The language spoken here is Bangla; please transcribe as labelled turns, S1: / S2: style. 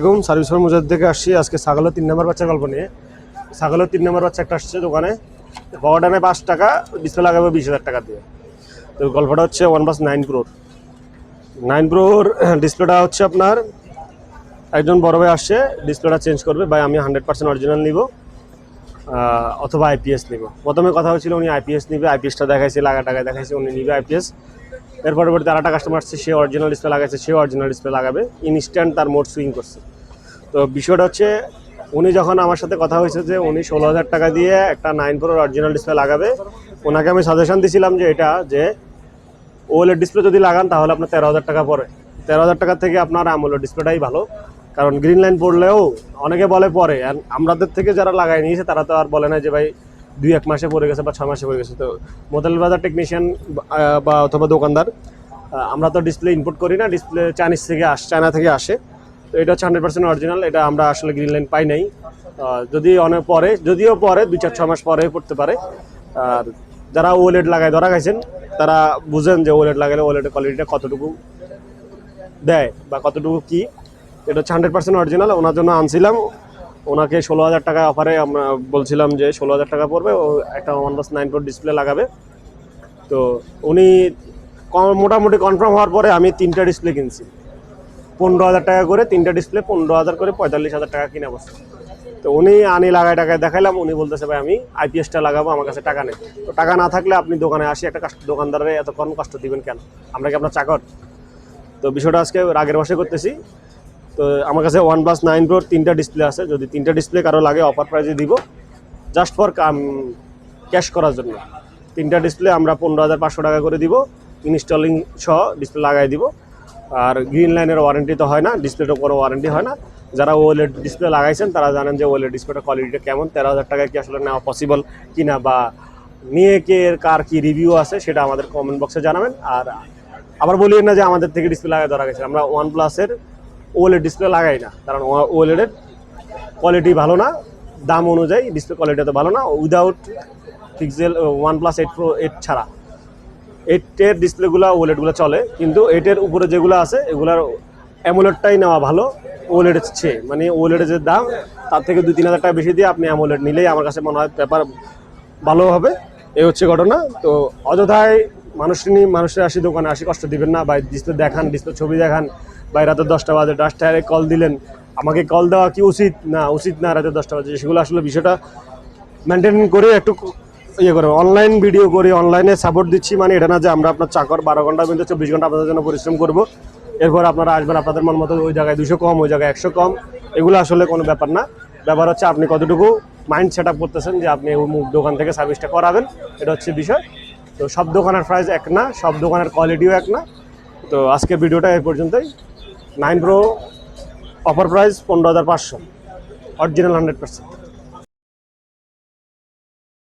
S1: এখন সার্ভিস ফার্ম থেকে আসছি। আজকে ছাগলের তিন নম্বর বাচ্চা গল্প নিয়ে। ছাগলের তিন নম্বর বাচ্চা একটা আসছে দোকানে। পাওয়াটা নেয় পাঁচ টাকা ডিসপ্লে লাগাবে বিশ হাজার টাকা দিয়ে। তো গল্পটা হচ্ছে ওয়ান প্লাস নাইন প্রোর নাইন প্রোর ডিসপ্লেটা হচ্ছে আপনার, একজন বড় ভাই আসছে ডিসপ্লেটা চেঞ্জ করবে। ভাই, আমি হান্ড্রেড পার্সেন্ট অরিজিনাল নিব অথবা আইপিএস নিব। প্রথমে কথা হয়েছিল উনি আইপিএস নিবে আইপিএসটা দেখাইছে লাগা টাকায় দেখাইছে, উনি নিবে আইপিএস এর পরবর্তী আরেকটা কাস্টমার আসছে, সে অরিজিনাল ডিসপ্লে লাগাইছে সে অরিজিনাল ডিসপ্লে লাগাবে। ইনস্ট্যান্ট তার মোড সুইং করছে। তো বিষয়টা হচ্ছে, উনি যখন আমার সাথে কথা হয়েছে যে উনি ষোলো হাজার টাকা দিয়ে একটা নাইন প্রোর অরিজিনাল ডিসপ্লে লাগাবে ওনাকে আমি সাজেশন দিছিলাম যে এটা, যে ওএলএড ডিসপ্লে যদি লাগান তাহলে আপনার তেরো হাজার টাকা পড়ে। তেরো হাজার টাকা থেকে আপনার আমোলেড ডিসপ্লেটাই ভালো। কারণ গ্রিন লাইন পড়লেও অনেকে বলে পরে আর আমাদের থেকে যারা লাগাই নিয়েছে, তারা তো আর বলে না যে ভাই দুই এক মাসে পড়ে গেছে বা ছ মাসে পড়ে গেছে। তো মোদাল বাজার টেকনিশিয়ান বা অথবা দোকানদার আমরা তো ডিসপ্লে ইনপুট করি না ডিসপ্লে চাইনিজ থেকে আস চায়না থেকে আসে। তো এটা হচ্ছে হান্ড্রেড পার্সেন্ট অরিজিনাল এটা আমরা আসলে গ্রিন লাইন পাই নাই। যদি অনেক পরে, যদিও পরে, দুই চার ছ মাস পরে পড়তে পারে। আর যারা ওয়েলেট লাগায়, ধরা খাইছেন, তারা বুঝেন যে ওলেড লাগালে ওয়েলেটের কোয়ালিটিটা কতটুকু দেয় বা কতটুকু কী। এটা হচ্ছে হান্ড্রেড পার্সেন্ট অরিজিনাল ওনার জন্য আনছিলাম। ওনাকে ষোলো হাজার টাকা অফারে আমরা বলছিলাম যে ষোলো হাজার টাকা পড়বে, ও একটা one plus nine pro display লাগাবে। তো উনি মোটামুটি কনফার্ম হওয়ার পরে আমি তিনটা ডিসপ্লে কিনছি। পনেরো হাজার টাকা করে তিনটা ডিসপ্লে পনেরো হাজার করে পঁয়তাল্লিশ হাজার টাকা কিনে বসে। তো উনি আনি লাগায় টাকায় দেখাইলাম, উনি বলতেছে, ভাই, আমি আইপিএসটা লাগাবো, আমার কাছে টাকা নেই। তো টাকা না থাকলে আপনি দোকানে আসি, একটা কাস্ট- দোকানদারে এতক্ষণ কষ্ট দিবেন কেন? আমরা কি আপনার চাকর? তো বিষয়টা আজকে রাগের বসে করতেছি। তো আমার কাছে ওয়ান প্লাস নাইন প্রোর তিনটা ডিসপ্লে আছে। যদি তিনটা ডিসপ্লে কারও লাগে অফার প্রাইজে দিব। জাস্ট ফর ক্যাশ করার জন্য। তিনটা ডিসপ্লে আমরা পনেরো হাজার পাঁচশো টাকা করে দিব। ইনস্টলিং সহ ডিসপ্লে লাগাই দিব। আর গ্রিন লাইনের ওয়ারেন্টি তো হয় না। ডিসপ্লেটার কোনো ওয়ারেন্টি হয় না। যারা ওয়েলের ডিসপ্লে লাগাইছেন, তারা জানেন যে ওয়েলের ডিসপ্লেটার কোয়ালিটিটা কেমন। তেরো হাজার টাকায় কি আসলে নেওয়া পসিবল কিনা বা নিয়ে কে, কার কি রিভিউ আছে, সেটা আমাদের কমেন্ট বক্সে জানাবেন। আর আবার বলিয়েন না যে আমাদের থেকে ডিসপ্লে লাগাই ধরা গেছে। আমরা ওয়ান প্লাসের ওএলএড ডিসপ্লে লাগাই না। কারণ ওএলএডের কোয়ালিটি ভালো না, দাম অনুযায়ী ডিসপ্লে কোয়ালিটি তো ভালো না। Without pixel OnePlus eight pro eight ছাড়া। এইটের ডিসপ্লেগুলো ওলেটগুলো চলে, কিন্তু এইটের উপরে যেগুলো আছে, এগুলার অ্যামোলেটটাই নেওয়া ভালো। ওলেটের চেয়ে মানে ওলেটের যে দাম, তার থেকে দুই, তিন হাজার টাকা বেশি দিয়ে আপনি অ্যামোলেট নিলেই আমার কাছে মনে হয় পেপার ভালো হবে। এই হচ্ছে ঘটনা। তো অযথায় মানুষ নিয়ে মানুষের আসি দোকানে আসি কষ্ট দিবেন না। বা ডিসপ্লে দেখান ডিসপ্লে ছবি দেখান। বা রাতে দশটা বাজে। দশটায় কল দিলেন। আমাকে কল দেওয়া কি উচিত? না উচিত না রাতে দশটা বাজে। সেগুলো আসলে বিষয়টা মেনটেন করে একটু ইয়ে করে অনলাইন ভিডিও করে অনলাইনে সাপোর্ট দিচ্ছি। মানে এটা না যে আমরা আপনার চাকর বারো ঘণ্টা পর্যন্ত চব্বিশ ঘণ্টা আপনাদের জন্য পরিশ্রম করব। এরপর আপনারা আসবেন আপনাদের মন মতো ওই জায়গায় দুশো কম, ওই জায়গায় একশো কম। এগুলো আসলে কোনো ব্যাপার না। ব্যাপার হচ্ছে আপনি কতটুকু মাইন্ড সেট আপ করতেছেন যে আপনি মুখ দোকান থেকে সার্ভিসটা করাবেন, এটা হচ্ছে বিষয়। তো সব দোকানের প্রাইস এক না, সব দোকানের কোয়ালিটিও এক না। তো আজকের ভিডিওটা এই পর্যন্তই। নাইন প্রো অফার প্রাইস পনেরো হাজার পাঁচশো। Original hundred percent